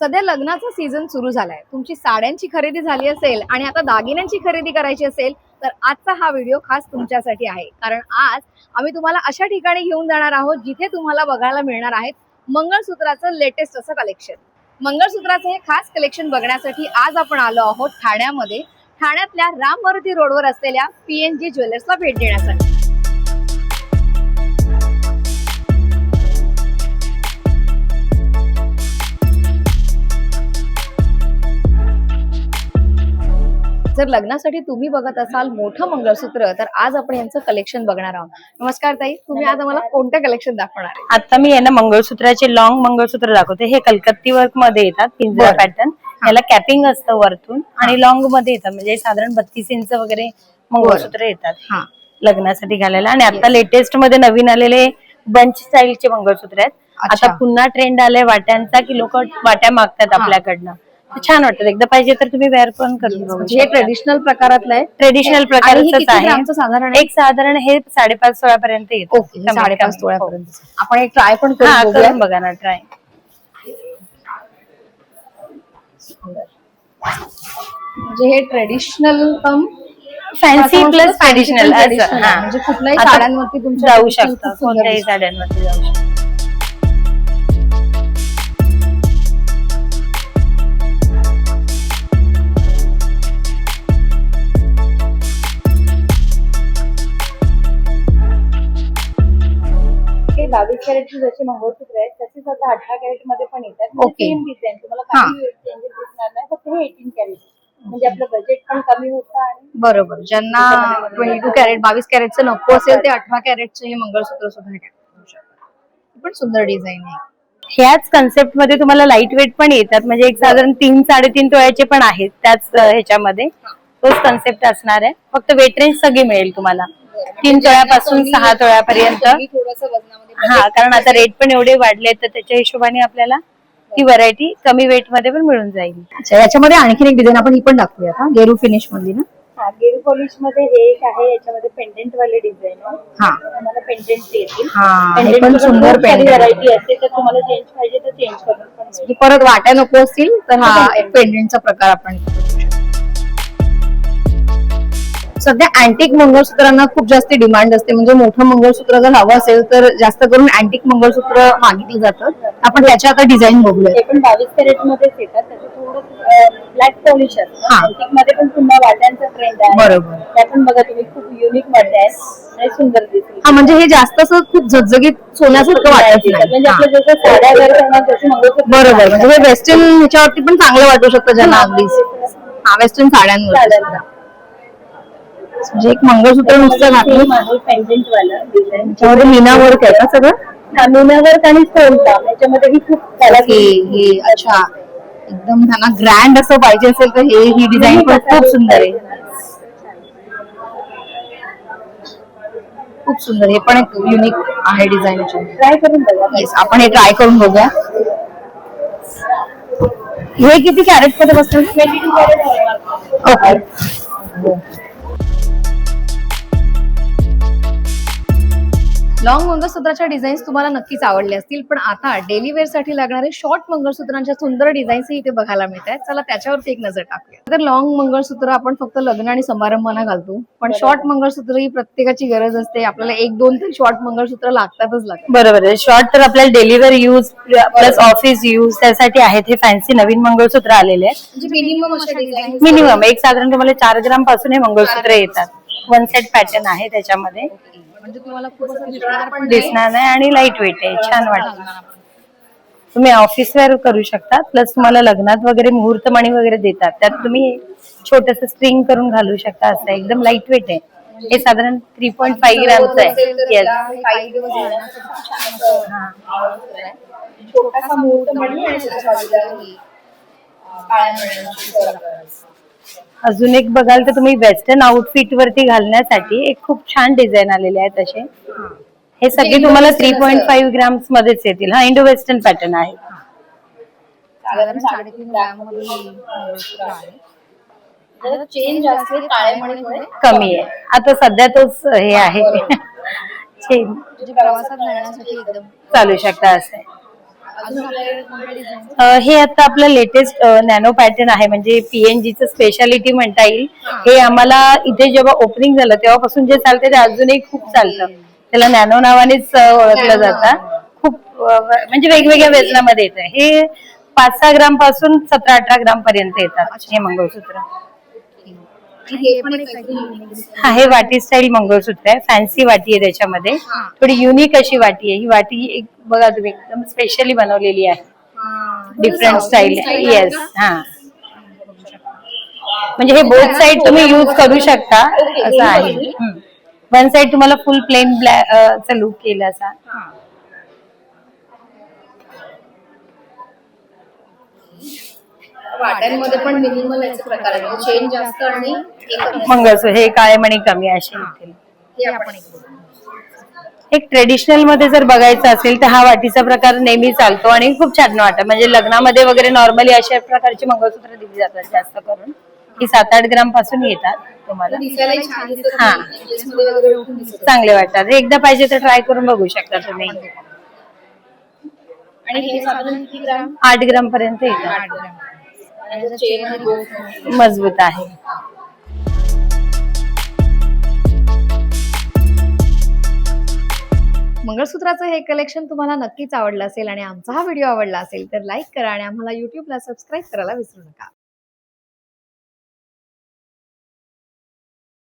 सध्या लग्नाचा सीझन सुरू झालाय. तुमची साड्यांची खरेदी झाली असेल आणि आता दागिन्यांची खरेदी करायची असेल तर आजचा हा व्हिडिओ खास तुमच्यासाठी आहे. कारण आज आम्ही तुम्हाला अशा ठिकाणी घेऊन जाणार आहोत जिथे तुम्हाला बघायला मिळणार आहेत मंगळसूत्राचं लेटेस्ट असं कलेक्शन मंगळसूत्राचं हे खास कलेक्शन बघण्यासाठी आज आपण आलो आहोत ठाण्यामध्ये. ठाण्यातल्या रामवरती रोडवर असलेल्या पी एन जी ज्वेलर्सला भेट देण्यासाठी. जर लग्नासाठी तुम्ही बघत असाल मोठं मंगळसूत्र तर आज आपण यांचं कलेक्शन बघणार आहोत. नमस्कार ताई तुम्ही आज आम्हाला कोणतं कलेक्शन दाखवणार आहे? आता मी यांना मंगळसूत्राचे लॉंग मंगळसूत्र दाखवते. हे कलकत्ती वर्कमध्ये येतात पिंजरा बरं. पॅटर्न याला कॅपिंग असतं वरतून आणि लॉंगमध्ये येतात म्हणजे साधारण बत्तीस इंच वगैरे मंगळसूत्र येतात हा. लग्नासाठी घालायला. आणि आता लेटेस्टमध्ये नवीन आलेले बंच स्टाईलचे मंगळसूत्र आहेत. अच्छा. आता पुन्हा ट्रेंड आलाय. वाट्यांचा की लोक वाट्या मागतात. आपल्याकडनं. छान वाटतात एकदा पाहिजे तर तुम्ही वेअर पण करून म्हणजे हे ट्रेडिशनल प्रकारातलं आहे. ट्रेडिशनल हे प्रकारच किती आहे. साधारण? एक साधारण हे साडेपाच सोळा पर्यंत येत साडेपाच तोळ्यापर्यंत आपण एक ट्राय पण हा करून बघा ना ट्राय म्हणजे हे traditional cum fancy plus traditional म्हणजे कुठल्याही साड्यांवरती तुमच्या जाऊ शकता. कोणत्याही. साड्यांवरती जाऊ शकता. बावीस कॅरेटचे जसे मंगळसूत्र आहेत तसेच आता अठरा कॅरेटमध्ये पण येतात. सेम डिझाईन तुम्हाला हा. काही चेंजेस दिसणार नाही फक्त हे एटीन कॅरेट म्हणजे आपलं बजेट पण कमी होतं आणि बरोबर. ज्यांना ट्वेंटी टू कॅरेट बावीस कॅरेटचं नको असेल ते अठरा कॅरेटचं हे मंगळसूत्र सुद्धा पण सुंदर डिझाईन आहे. ह्याच कन्सेप्टमध्ये तुम्हाला लाइट वेट पण येतात. म्हणजे एक साधारण तीन साडेतीन तोळ्याचे पण आहेत त्याच अं, ह्याच्यामध्ये. तोच कन्सेप्ट असणार आहे. फक्त वेट रेंज सगळी मिळेल तुम्हाला. तीन तोळ्यापासून सहा तोळ्यापर्यंत. थोडस वजनामध्ये हा कारण आता रेट पण एवढे वाढले तर त्याच्या हिशोबाने आपल्याला ही व्हरायटी कमी वेटमध्ये पण मिळून जाईल. अच्छा याच्यामध्ये आणखीन एक डिझाईन आपण ही पण दाखवूया का? गेरू फिनिश मधली ना? हा गेरू पॉलिशमध्ये हे एक आहे याच्यामध्ये पेंडेंट वाले डिझाईन आहे हा. तुम्हाला पेंडेंट येतील हा हे Pendant पण मध्ये सुंदर खूप सारी पेंडेंट व्हरायटी असते तर तुम्हाला चेंज पाहिजे तर चेंज करून पण मिळेल. की परत वाट्या नको असतील तर हा एक पेंडेंटचा प्रकार आपण सध्या अँटिक मंगळसूत्रांना खूप जास्त डिमांड असते. म्हणजे मोठं मंगळसूत्र जर हवं असेल तर जास्त करून अँटिक मंगळसूत्र मागितलं जातं. आपण त्याच्या आता डिझाईन बघूया हे पण बावीस कॅरेट मध्येच येतात. त्याचं थोडं ब्लॅक पॉलिश हा. असतं मध्ये पण पुन्हा वाट्यांचा ट्रेंड आहे. बरोबर. त्या पण बघा तुम्ही खूप युनिक वाट्या आहेत. आणि सुंदर दिसतील हा म्हणजे हे जास्त असं खूप झगझगीत सोन्यासारखं वाटत म्हणजे नाही. हा. आपलं जसं साड्या वगैरे करणार तशी मंगळसूत्र बरोबर. म्हणजे हे वेस्टर्न ह्याच्यावरती पण चांगलं वाटू शकतं ज्यांना अगदीच. हा वेस्टर्न साड्यांवर. साड्यांवर. म्हणजे एक मंगळसूत्र नुसतं घातलं. पेंडेंट वाला डिझाईन त्याच्यामध्ये मीना वर्क आहे का सगळं? मीनावर आणि स्टोन काम याच्यामध्ये ही खूप त्याला हे अच्छा. एकदम त्यांना ग्रँड असं पाहिजे असेल तर हे ही डिझाईन पण खूप सुंदर आहे. खूप सुंदर हे पण एक युनिक आहे डिझाईन ट्राय करून बघा. येस आपण हे ट्राय करून बघूया. हे किती कॅरेटमध्ये बसतं? Twenty two carat okay long मंगळसूत्राच्या designs तुम्हाला नक्कीच आवडले असतील पण आता डेली वेअरसाठी लागणारे शॉर्ट मंगळसूत्रांच्या सुंदर डिझाईन्स इथे बघायला मिळत आहेत चला त्याच्यावरती एक नजर टाकूया. तर लॉंग मंगळसूत्र आपण फक्त लग्न आणि समारंभांना घालतो पण शॉर्ट मंगळसूत्र ही प्रत्येकाची गरज असते. आपल्याला एक दोन तरी शॉर्ट मंगळसूत्र लागतातच लागतात. बरोबर आहे. शॉर्ट तर आपल्याला daily wear use plus office use त्यासाठी आहेत हे फॅन्सी नवीन मंगळसूत्र आलेले आहेत. म्हणजे मिनिमम डिझाईन मिनिमम एक साधारण तुम्हाला चार ग्रामपासून हे मंगळसूत्र येतात. वन सेट पॅटर्न आहे त्याच्यामध्ये. म्हणजे तुम्हाला खूप असं दिसणार पण नाही. दिसणार नाही आणि लाइट वेट आहे. छान वाटतं. तुम्ही ऑफिस वेअर करू शकता. प्लस तुम्हाला लग्नात वगैरे मुहूर्तमणी वगैरे देतात. त्यात तुम्ही छोटस स्ट्रिंग करून घालू शकता असं. एकदम लाइट वेट आहे. हे साधारण थ्री पॉईंट फाईव्ह ग्रामचं आहे. येस काही दिवस घालण्यासाठी खूप छान असं छोटासा मुहूर्त मणी आणि त्याच्या बाजूला ही, अं, काळ्या अजून एक बघाल तर तुम्ही वेस्टर्न आउटफिट वरती घालण्यासाठी एक खूप छान डिझाईन आलेले आहेत असे. हे सगळे तुम्हाला थ्री पॉईंट फाईव्ह ग्राम्स मध्येच येतील. हा इंडो वेस्टर्न पॅटर्न आहे. साधारण साडेतीन जास्त कमी आहे. आता सध्या तोच हे आहे. प्रवासात एकदम चालू शकता असे. हे आता आपलं लेटेस्ट नॅनो पॅटर्न आहे. म्हणजे पीएनजीचं स्पेशालिटी म्हणता येईल. हे. आम्हाला इथे जेव्हा ओपनिंग झालं तेव्हापासून जे चालते ते अजूनही खूप चालतं. त्याला नॅनो नावानेच ओळखलं जातं. खूप म्हणजे वेगवेगळ्या वजनामध्ये येतं हे पाच सहा ग्रामपासून सतरा अठरा ग्राम पर्यंत येतात. हे मंगळसूत्र. हे. हा वाटी स्टाईल मंगळसूत्र आहे. फॅन्सी वाटी आहे त्याच्यामध्ये. थोडी युनिक अशी वाटी आहे. ही वाटी एक बघा तुम्ही एकदम स्पेशली बनवलेली आहे. Different style yes? हा. म्हणजे हे बोथ साइड तुम्ही यूज करू शकता. असं आहे. वन साइड तुम्हाला फुल प्लेन ब्लॅक चा लुक केला असा. वाट्यांमध्ये पण मिनिमल याचे प्रकार आहे चेन जास्त आणि. मंगळसूत्र हे काळे मणी कमी असे येतील. हे आपण एक ट्रेडिशनलमध्ये जर बघायचं असेल तर हा वाटीचा प्रकार नेहमी चालतो आणि खूप छान वाटत. म्हणजे लग्नामध्ये वगैरे नॉर्मली अशा प्रकारची मंगळसूत्र दिली जातात जास्त करून. ही सात आठ ग्रामपासून येतात तुम्हाला. दिसायलाही छान दिसत हा. नाही. ड्रेसमध्ये वगैरे उठून दिसत चांगले वाटतात. एकदा पाहिजे तर ट्राय करून बघू शकता तुम्ही. आणि हे साधारण किती ग्राम? आठ ग्राम पर्यंत येतात. मजबूत आहे. मंगळसूत्राचं हे कलेक्शन तुम्हाला नक्कीच आवडलं असेल आणि आमचा हा व्हिडिओ आवडला असेल तर लाईक करा आणि आम्हाला युट्यूबला सबस्क्राईब करायला विसरू नका.